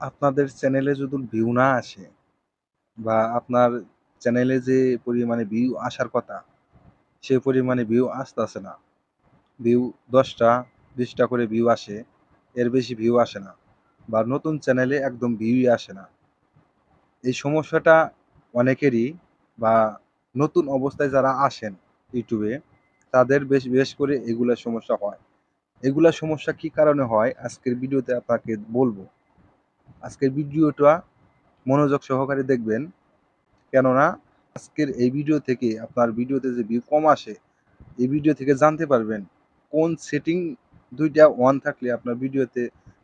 আপনাদের চ্যানেলে যদি ভিউ না আসে বা আপনার চ্যানেলে যে পরিমাণে ভিউ আসার কথা, সে পরিমাণে ভিউ আসতেছে না। ভিউ দশটা, বিশটা করে ভিউ আসে, এর বেশি ভিউ আসে না বা নতুন চ্যানেলে একদম ভিউই আসে না। এই সমস্যাটা অনেকেরই বা নতুন অবস্থায় যারা আসেন ইউটিউবে তাদের বেশ বেশ করে এগুলা সমস্যা হয়। এগুলা সমস্যা কি কারণে হয়? আজকের ভিডিওতে আপনাকে বলব। আজকের ভিডিওটা মনোযোগ সহকারে দেখবেন। কেননা আজকের এই ভিডিও থেকে আপনার ভিডিওতে যে ভিউ কম আসে, এই ভিডিও থেকে জানতে পারবেন কোন সেটিং দুইটা ওয়ান থাকলে আপনার ভিডিওতে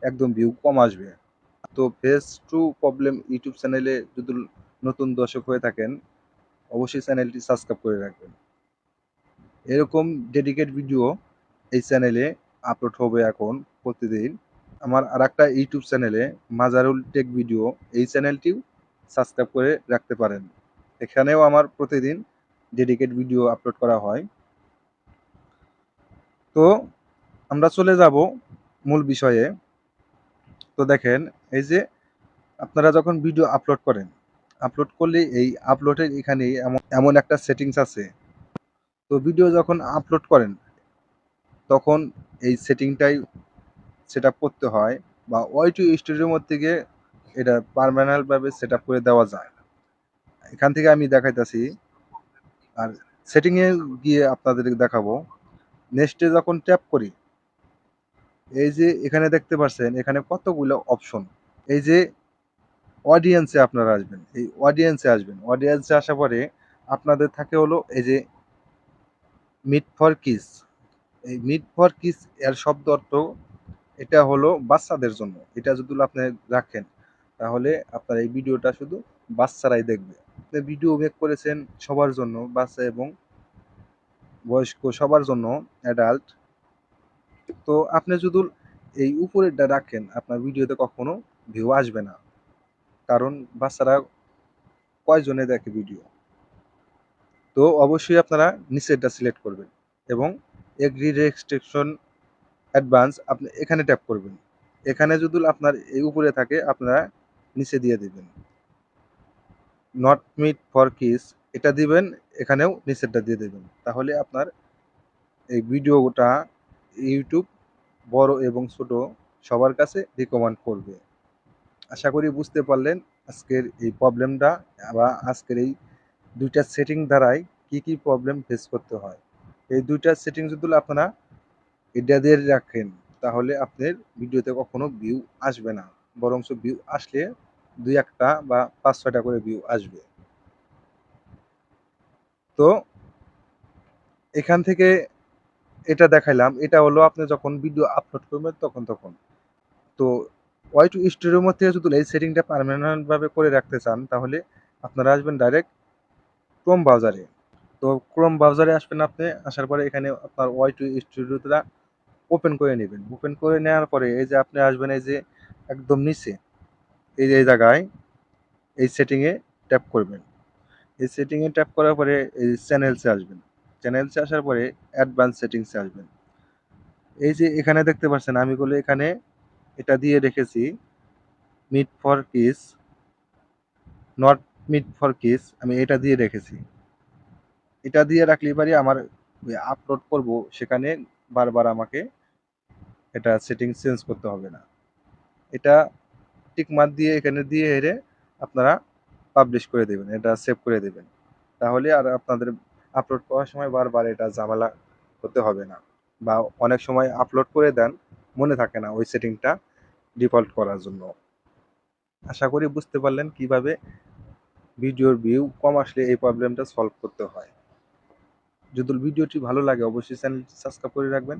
একদম ভিউ কম আসবে। তো ফেস টু প্রবলেম ইউটিউব চ্যানেলে যদি নতুন দর্শক হয়ে থাকেন, অবশ্যই চ্যানেলটি সাবস্ক্রাইব করে রাখবেন। এরকম ডেডিকেট ভিডিও এই চ্যানেলে আপলোড হবে এখন প্রতিদিন। আমার আর একটা ইউটিউব চ্যানেলে মাজারুল টেক ভিডিও, এই চ্যানেলটিও সাবস্ক্রাইব করে রাখতে পারেন। এখানেও আমার প্রতিদিন ডেডিকেট ভিডিও আপলোড করা হয়। তো আমরা চলে যাব মূল বিষয়ে। তো দেখেন, এই যে আপনারা যখন ভিডিও আপলোড করেন আপলোড করলে এই আপলোডের এখানে এমন এমন একটা সেটিংস আছে। তো ভিডিও যখন আপলোড করেন, তখন এই সেটিংটাই সেট করতে হয় বা ওয়াই টু স্টুডিওর মধ্যে গিয়ে এটা পারমানেন্টভাবে সেট আপ করে দেওয়া যায়। এখান থেকে আমি দেখাইতেছি। আর সেটিংয়ে গিয়ে আপনাদের দেখাবো। নেক্সটে যখন ট্যাপ করি, এই যে এখানে দেখতে পাচ্ছেন এখানে কতগুলো অপশন। এই যে অডিয়েন্সে আপনারা আসবেন, এই অডিয়েন্সে আসবেন। অডিয়েন্সে আসার পরে আপনাদের থাকে হলো এই যে মিট ফর কিস। এই মিট ফর কিস এর শব্দ অর্থ এটা হলো বাচ্চাদের জন্য। এটা যদি আপনি রাখেন, তাহলে আপনার এই ভিডিওটা শুধু বাচ্চারাই দেখবে। ভিডিও মেক করেছেন সবার জন্য, বাচ্চা এবং বয়স্ক সবার জন্য অ্যাডাল্ট তো আপনি যদি এই উপরেরটা রাখেন, আপনার ভিডিওতে কখনো ভিউ আসবে না। কারণ বাচ্চারা কয়জনে দেখে ভিডিও? তো অবশ্যই আপনারা নিচেরটা সিলেক্ট করবেন এবং এগ্রি রেস্ট্রিকশন অ্যাডভান্স আপনি এখানে ট্যাপ করবেন। এখানে যদি আপনার এই উপরে থাকে, আপনারা নিচে দিয়ে দিবেন। নট মিট ফর কিস এটা দিবেন, এখানেও নিচেরটা দিয়ে দেবেন। তাহলে আপনার এই ভিডিওটা ইউটিউব বড় এবং ছোট সবার কাছে রিকমেন্ড করবে। আশা করি বুঝতে পারলেন আজকের এই প্রবলেমটা বা আজকের এই দুইটা সেটিং দ্বারাই কি কি প্রবলেম ফেস করতে হয়। এই দুইটা সেটিং যদি আপনারা এটা দিয়ে রাখেন, তাহলে আপনার ভিডিওতে কখনো ভিউ আসবে না। বরং ভিউ আসলে দুই একটা বা পাঁচ ছয়টা করে ভিউ আসবে। তো এখান থেকে এটা দেখাইলাম, এটা হলো আপনি যখন ভিডিও আপলোড করবেন তখন তখন। তো ওয়াই টু স্টুডিওর মধ্যে যদি এই সেটিংটা পারমানেন্টভাবে করে রাখতে চান, তাহলে আপনারা আসবেন ডাইরেক্ট ক্রোম ব্রাউজারে তো ক্রোম ব্রাউজারে আসবেন আপনি, আসার পরে এখানে আপনার ওয়াই টু স্টুডিওটা ওপেন করে নেবেন। ওপেন করে নেওয়ার পরে এই যে আপনি আসবেন এই যে একদম নিচে, এই যে, এই জায়গায় এই সেটিংয়ে ট্যাপ করবেন। এই সেটিংয়ে ট্যাপ করার পরে এই চ্যানেলসে আসবেন। চ্যানেলসে আসার পরে অ্যাডভান্স সেটিংসে আসবেন। এই যে এখানে দেখতে পাচ্ছেন, আমি বলে এখানে এটা দিয়ে রেখেছি meet for kiss not meet for kiss আমি এটা দিয়ে রেখেছি। এটা দিয়ে রাখলে পারি আমার আপলোড করব, সেখানে বারবার আমাকে এটা সেটিং চেঞ্জ করতে হবে না। এটা টিকমার্ক দিয়ে এখানে দিয়ে হেরে আপনারা পাবলিশ করে দেবেন, এটা সেভ করে দেবেন। তাহলে আর আপনাদের আপলোড করার সময় বারবার এটা ঝামেলা হতে হবে না বা অনেক সময় আপলোড করে দেন, মনে থাকে না ওই সেটিংটা ডিফল্ট করার জন্য। আশা করি বুঝতে পারলেন কীভাবে ভিডিওর ভিউ কম আসলে এই প্রবলেমটা সলভ করতে হয়। যদি ভিডিওটি ভালো লাগে অবশ্যই চ্যানেলটি সাবস্ক্রাইব করে রাখবেন।